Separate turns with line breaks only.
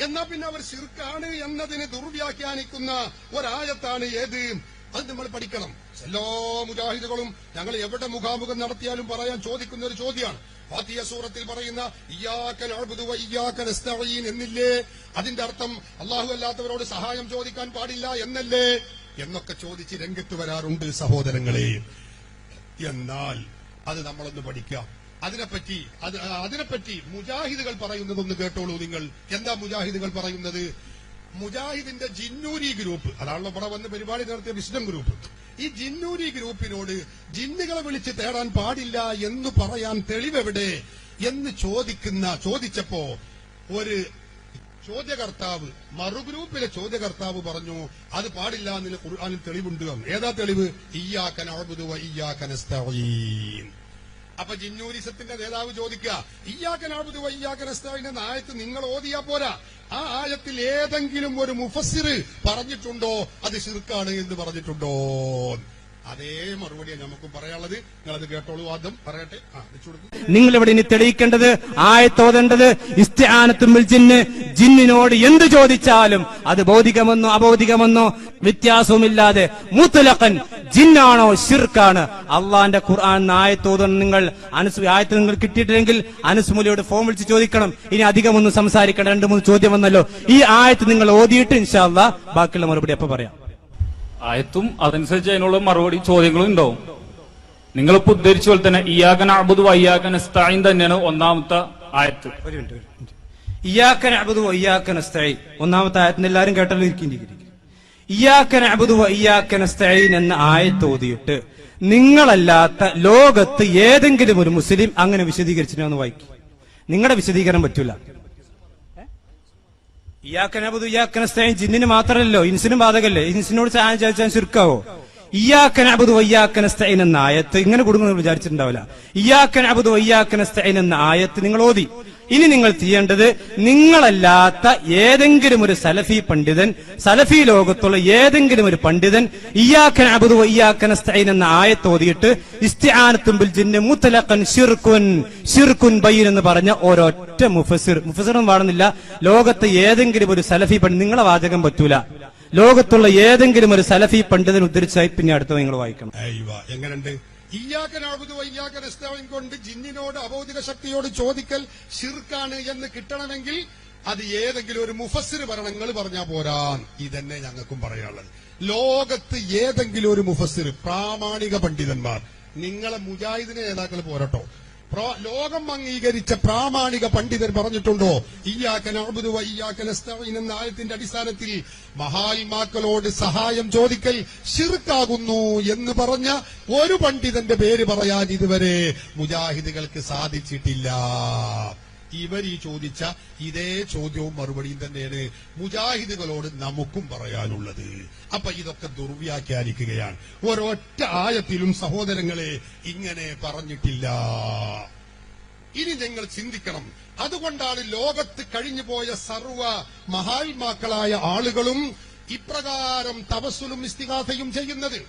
എന്നാ പിന്നെ അവർ ശിർക്കാണ് എന്നതിനെ ദുർവ്യാഖ്യാനിക്കുന്ന ഒരായത്താണ് ഏത്? അത് നമ്മൾ പഠിക്കണം. എല്ലാ മുജാഹിദുകളും ഞങ്ങൾ എവിടെ മുഖാമുഖം നടത്തിയാലും പറയാൻ ചോദിക്കുന്ന ഒരു ചോദ്യമാണ്. ഫാത്തിയ സൂറത്തിൽ പറയുന്ന ഇയ്യാക്കൻ അഅ്ബുദു വ ഇയ്യാക നസ്തഈൻ എന്നില്ലേ? അതിന്റെ അർത്ഥം അള്ളാഹു അല്ലാത്തവരോട് സഹായം ചോദിക്കാൻ പാടില്ല എന്നല്ലേ? എന്നൊക്കെ ചോദിച്ച് രംഗത്ത് വരാറുണ്ട് സഹോദരങ്ങളെ. എന്നാൽ അത് നമ്മളൊന്ന് പഠിക്കാം. അതിനെപ്പറ്റി അതിനെപ്പറ്റി മുജാഹിദുകൾ പറയുന്നതൊന്ന് കേട്ടോളൂ നിങ്ങൾ. എന്താ മുജാഹിദുകൾ പറയുന്നത്? മുജാഹിദിന്റെ ജിന്നൂരി ഗ്രൂപ്പ് അതാണല്ലോ ഇവിടെ വന്ന് പരിപാടി നടത്തിയ വിസ്ഡം ഗ്രൂപ്പ്. ഈ ജിന്നൂരി ഗ്രൂപ്പിനോട് ജിന്നുകളെ വിളിച്ച് തേടാൻ പാടില്ല എന്ന് പറയാൻ തെളിവെവിടെ എന്ന് ചോദിക്കുന്ന ചോദിച്ചപ്പോ ഒരു ചോദ്യകർത്താവ് മറുഗ്രൂപ്പിലെ ചോദ്യകർത്താവ് പറഞ്ഞു അത് പാടില്ല എന്ന് ഖുർആാനിൽ തെളിവുണ്ട്. ഏതാ തെളിവ്? ഇയ്യാക്കൻ അഴബുദുവ വ ഇയ്യാക നസ്തഈൻ. അപ്പൊ ജിന്നൂരിസത്തിന്റെ നേതാവ് ചോദിക്കുക ഇയ്യാക്കൻ അഅ്ബുദു വ ഇയ്യാക നസ്തഈൻ എന്ന ആയത്ത് നിങ്ങൾ ഓതിയാ പോരാ? ആ ആയത്തിൽ ഏതെങ്കിലും ഒരു മുഫസിർ പറഞ്ഞിട്ടുണ്ടോ? അത് ശിർക്കാണ് എന്ന് പറഞ്ഞിട്ടുണ്ടോ? അതേ മറുപടിയാണ് നമുക്കും പറയാനുള്ളത്. നിങ്ങളത് കേട്ടോളൂ ആദ്യം. പറയട്ടെ.
നിങ്ങൾ ഇവിടെ ഇനി തെളിയിക്കേണ്ടത് ആയത്തോതേണ്ടത് ഇസ്തിആനത്തുമ്പിൽ ജിന്ന് ജിന്നിനോട് എന്ത് ചോദിച്ചാലും അത് ഭൗതികമെന്നോ അഭൗതികമെന്നോ വ്യത്യാസവുമില്ലാതെ മുത്തലഖൻ ജിന്നാണോ ഷിർക്കാണ് അള്ളാന്റെ ഖുർആൻ ആയത്തോത് നിങ്ങൾ അനുസ് ആയത്ത് നിങ്ങൾ കിട്ടിയിട്ടില്ലെങ്കിൽ അനുസ്മുലിയോട് ഫോം വിളിച്ച് ചോദിക്കണം. ഇനി അധികമൊന്നും സംസാരിക്കണം രണ്ട് മൂന്ന് ചോദ്യം വന്നല്ലോ ഈ ആയത്ത് നിങ്ങൾ ഓതിയിട്ട് ഇൻഷാല്ല ബാക്കിയുള്ള മറുപടി അപ്പൊ പറയാം?
ആയത്തും അതനുസരിച്ച് അതിനുള്ള മറുപടി ചോദ്യങ്ങളും ഉണ്ടാവും. നിങ്ങളിപ്പോ ഉദ്ധരിച്ച പോലെ തന്നെ ഇയാകൻ അബുദ് വയ്യാക്കൻ സ്ഥായിൻ തന്നെയാണ് ഒന്നാമത്തെ ആയത്ത്.
ഇയാക്കൻ അബുദു വയ്യാക്കൻ സ്ഥായി ഒന്നാമത്തെ ആയത്തിന് എല്ലാവരും കേട്ടല്ലോ ഇരിക്കും ഇയാക്കൻ അബുദു വയ്യാക്കൻ സ്ഥായി എന്ന ആയത്ത് ഓതിയിട്ട് നിങ്ങളല്ലാത്ത ലോകത്ത് ഏതെങ്കിലും ഒരു മുസ്ലിം അങ്ങനെ വിശദീകരിച്ചിട്ട് വായിക്കും. നിങ്ങളുടെ വിശദീകരണം പറ്റൂല. ഇയാക്കൻ അസ്തഈൻ ജിന്നിന് മാത്രമല്ലോ ഇൻസിനും ബാധകല്ലേ? ഇൻസിനോട് ചോദിച്ചാൽ ചുരുക്കാവോ? ഇയാക്കനബുദ് അസ്തഈൻ എന്ന ആയത്ത് ഇങ്ങനെ കൊടുക്കുന്നു വിചാരിച്ചിട്ടുണ്ടാവില്ല. ഇയാക്കനബുദ് അസ്തഈൻ എന്ന ആയത്ത് നിങ്ങൾ ഓതി. ഇനി നിങ്ങൾ ചെയ്യേണ്ടത് നിങ്ങളല്ലാത്ത ഏതെങ്കിലും ഒരു സലഫി പണ്ഡിതൻ സലഫി ലോകത്തുള്ള ഏതെങ്കിലും ഒരു പണ്ഡിതൻ ഇയാക്കൻ അബുദു അസ്തഈൻ എന്ന ആയത്ത് ഓതിയിട്ട് ഇസ്തിആനത്തുമ്പിൽ ജിന്ന് മുത്തലഖൻ ഷിർക്കുൻ ഷിർക്കുൻ ബൈൻ എന്ന് പറഞ്ഞ ഒരൊറ്റ മുഫസിർ മുഫസിറും പാടുന്നില്ല ലോകത്തെ ഏതെങ്കിലും ഒരു സലഫി പണ്ഡിതൻ നിങ്ങളെ വാചകം പറ്റൂല. ലോകത്തുള്ള ഏതെങ്കിലും ഒരു സലഫി പണ്ഡിതൻ ഉദ്ധരിച്ചായി പിന്നെ അടുത്ത നിങ്ങൾ വായിക്കണം.
അഴുതു വയ്യാക്കൻ എസ്താവിൻ കൊണ്ട് ജിന്നിനോട് അബൗദിക ശക്തിയോട് ചോദിക്കൽ ഷിർക്കാണ് എന്ന് കിട്ടണമെങ്കിൽ അത് ഏതെങ്കിലും ഒരു മുഫസ്സിർ ഭരണങ്ങൾ പറഞ്ഞാ പോരാൻ ഇതന്നെ ഞങ്ങൾക്കും പറയാനുള്ളത്. ലോകത്ത് ഏതെങ്കിലും ഒരു മുഫസ്സിർ പ്രാമാണിക പണ്ഡിതന്മാർ നിങ്ങളെ മുജാഹിദിനെ നേതാക്കൾ പോരട്ടോ. പ്ര- ലോകം അംഗീകരിച്ച പ്രാമാണിക പണ്ഡിതർ പറഞ്ഞിട്ടുണ്ടോ? ഇയ്യാക്കൻ അഅ്ബുദു വ ഇയ്യാക നസ്തഈൻ എന്ന ആയത്തിന്റെ അടിസ്ഥാനത്തിൽ മഹാത്മാക്കളോട് സഹായം ചോദിക്കൽ ഷിർക്കാകുന്നു എന്ന് പറഞ്ഞ ഒരു പണ്ഡിതന്റെ പേര് പറയാൻ ഇതുവരെ മുജാഹിദുകൾക്ക് സാധിച്ചിട്ടില്ല. ഇവർ ഈ ചോദിച്ച ഇതേ ചോദ്യവും മറുപടിയും തന്നെയാണ് മുജാഹിദുകളോട് നമുക്കും പറയാനുള്ളത്. അപ്പൊ ഇതൊക്കെ ദുർവ്യാഖ്യാനിക്കുകയാണ്. ഒരൊറ്റ ആയത്തിലും സഹോദരങ്ങളെ ഇങ്ങനെ പറഞ്ഞിട്ടില്ല. ഇനി നിങ്ങൾ ചിന്തിക്കണം. അതുകൊണ്ടാണ് ലോകത്ത് കഴിഞ്ഞുപോയ സർവ മഹാത്മാക്കളായ ആളുകളും ഇപ്രകാരം തപസ്സുലും ഇസ്തിഹാസയും ചെയ്യുന്നത്.